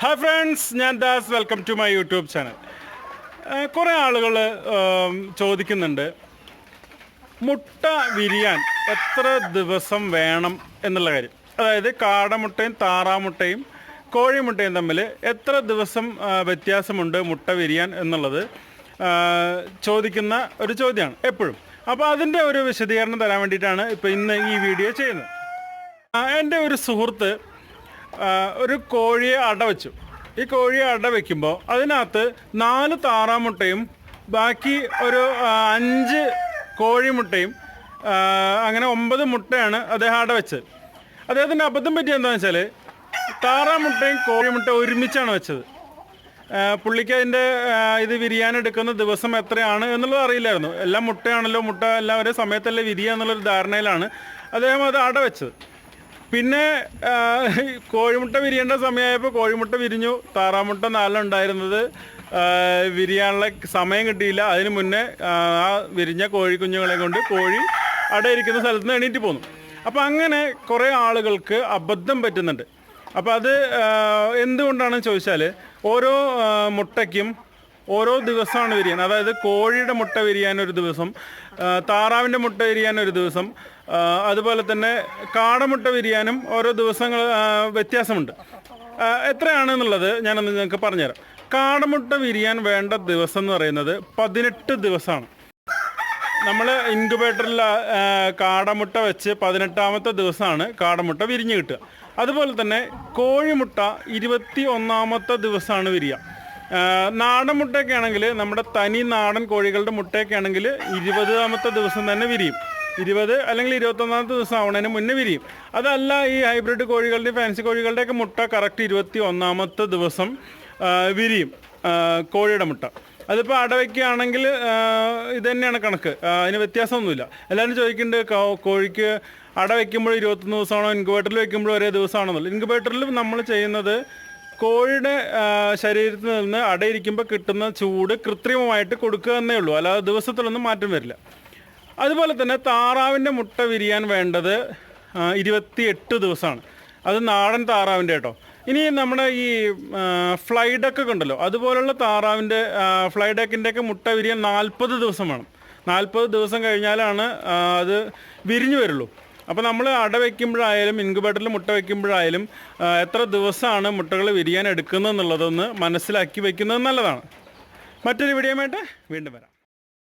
Hi friends ഞാൻ Das. Welcome to my YouTube channel കുറേ ആളുകൾ ചോദിക്കുന്നുണ്ട് മുട്ട വിരിയാൻ എത്ര ദിവസം വേണം? എന്നുള്ള കാര്യം. അതായത് കാടമുട്ടയും താറാമുട്ടയും കോഴിമുട്ടയും തമ്മിൽ എത്ര ദിവസം വ്യത്യാസമുണ്ട് മുട്ട വിരിയാൻ എന്നുള്ളത് ചോദിക്കുന്ന ഒരു ചോദ്യമാണ് എപ്പോഴും. അപ്പോൾ അതിന്റെ ഒരു വിശദീകരണം തരാൻ വേണ്ടിയിട്ടാണ് ഇപ്പോൾ ഇന്ന് ഈ വീഡിയോ ചെയ്യുന്നത്. എന്റെ ഒരു സുഹൃത്ത് ഒരു കോഴിയെ അടവച്ചു ഈ കോഴിയെ അടവെക്കുമ്പോൾ അതിനകത്ത് നാല് താറാമുട്ടയും ബാക്കി ഒരു അഞ്ച് കോഴിമുട്ടയും അങ്ങനെ ഒമ്പത് മുട്ടയാണ് അദ്ദേഹം അടവെച്ചത് അദ്ദേഹത്തിന്റെ അബദ്ധം പറ്റി എന്താണെന്ന് വെച്ചാൽ താറാമുട്ടയും കോഴിമുട്ടയും ഒരുമിച്ചാണ് വെച്ചത്. പുള്ളിക്ക് അതിന്റെ ഇത് വിരിയാനെടുക്കുന്ന ദിവസം എത്രയാണ് എന്നുള്ളത് അറിയില്ലായിരുന്നു. എല്ലാം മുട്ടയാണല്ലോ മുട്ട എല്ലാം ഒരേ സമയത്തല്ലേ വിരിയ എന്നുള്ളൊരു ധാരണയിലാണ് അദ്ദേഹം അത് അടവെച്ചത് പിന്നെ കോഴിമുട്ട വിരിയേണ്ട സമയമായപ്പോൾ കോഴിമുട്ട വിരിഞ്ഞു. താറാമുട്ട നാലുണ്ടായിരുന്നത് ആ, വിരിയാനുള്ള സമയം കിട്ടിയില്ല. അതിന് മുന്നേ ആ, വിരിഞ്ഞ കോഴിക്കുഞ്ഞുങ്ങളെ കൊണ്ട് കോഴി അവിടെ ഇരിക്കുന്ന സ്ഥലത്ത് നിന്ന് എണീറ്റ് പോന്നു. അപ്പോൾ അങ്ങനെ കുറേ ആളുകൾക്ക് അബദ്ധം പറ്റുന്നുണ്ട്. അപ്പോൾ അത് എന്തുകൊണ്ടാണെന്ന് ചോദിച്ചാൽ ഓരോ മുട്ടയ്ക്കും ഓരോ ദിവസമാണ് വിരിയാൻ അതായത് കോഴിയുടെ മുട്ട വിരിയാൻ ഒരു ദിവസം താറാവിന്റെ മുട്ട വിരിയാൻ ഒരു ദിവസം അതുപോലെ തന്നെ കാടമുട്ട വിരിയാനും ഓരോ ദിവസങ്ങൾ വ്യത്യാസമുണ്ട്. എത്രയാണ് എത്രയാണെന്നുള്ളത് ഞാനൊന്ന് നിങ്ങൾക്ക് പറഞ്ഞുതരാം. കാടമുട്ട വിരിയാൻ വേണ്ട ദിവസം എന്ന് പറയുന്നത് പതിനെട്ട് ദിവസമാണ്. നമ്മൾ ഇൻക്യുബേറ്ററിൽ കാടമുട്ട വെച്ച് പതിനെട്ടാമത്തെ ദിവസമാണ് കാടമുട്ട വിരിഞ്ഞ് കിട്ടുക. അതുപോലെ തന്നെ കോഴിമുട്ട ഇരുപത്തി ഒന്നാമത്തെ ദിവസമാണ് വിരിയുക. നാടൻ മുട്ടയൊക്കെ ആണെങ്കിൽ നമ്മുടെ തനി നാടൻ കോഴികളുടെ മുട്ടയൊക്കെ ആണെങ്കിൽ ഇരുപതാമത്തെ ദിവസം തന്നെ വിരിയും. ഇരുപത് അല്ലെങ്കിൽ ഇരുപത്തൊന്നാമത്തെ ദിവസം ആവണതിന് മുന്നേ വിരിയും. അതല്ല ഈ ഹൈബ്രിഡ് കോഴികളുടെ ഫാൻസി കോഴികളുടെയൊക്കെ മുട്ട കറക്റ്റ് ഇരുപത്തി ഒന്നാമത്തെ ദിവസം വിരിയും കോഴിയുടെ മുട്ട. അതിപ്പോൾ അടവയ്ക്കുകയാണെങ്കിൽ ഇത് തന്നെയാണ് കണക്ക്. അതിന് വ്യത്യാസമൊന്നുമില്ല. എല്ലാവരും ചോദിക്കുന്നുണ്ട് കോഴിക്ക് അട വയ്ക്കുമ്പോൾ ഇരുപത്തൊന്ന് ദിവസമാണോ ഇൻക്യുബേറ്ററിൽ വയ്ക്കുമ്പോൾ ഒരേ ദിവസമാണെന്നുള്ളത് ഇൻക്യുബേറ്ററിൽ നമ്മൾ ചെയ്യുന്നത് കോഴിയുടെ ശരീരത്തിൽ നിന്ന് അടയിരിക്കുമ്പോൾ കിട്ടുന്ന ചൂട് കൃത്രിമമായിട്ട് കൊടുക്കുക എന്നേ ഉള്ളൂ. അല്ലാതെ ദിവസത്തിലൊന്നും മാറ്റം വരില്ല. അതുപോലെ തന്നെ താറാവിന്റെ മുട്ട വിരിയാൻ വേണ്ടത് ഇരുപത്തി എട്ട് ദിവസമാണ്. അത് നാടൻ താറാവിന്റെ കേട്ടോ. ഇനി നമ്മുടെ ഈ ഫ്ലൈ ഡക്കൊക്കെ ഉണ്ടല്ലോ. അതുപോലുള്ള താറാവിന്റെ ഫ്ലൈ മുട്ട വിരിയാൻ നാൽപ്പത് ദിവസം വേണം. നാൽപ്പത് ദിവസം കഴിഞ്ഞാലാണ് അത് വിരിഞ്ഞു വരുള്ളൂ. അപ്പോൾ നമ്മൾ അട വയ്ക്കുമ്പോഴായാലും ഇൻക്യുബേറ്ററിൽ മുട്ട വയ്ക്കുമ്പോഴായാലും എത്ര ദിവസമാണ് മുട്ടകൾ വിരിയാൻ എടുക്കുന്നത് എന്നുള്ളതൊന്ന് മനസ്സിലാക്കി വയ്ക്കുന്നത് നല്ലതാണ്. മറ്റൊരു വീഡിയോയുമായിട്ട് വീണ്ടും വരാം.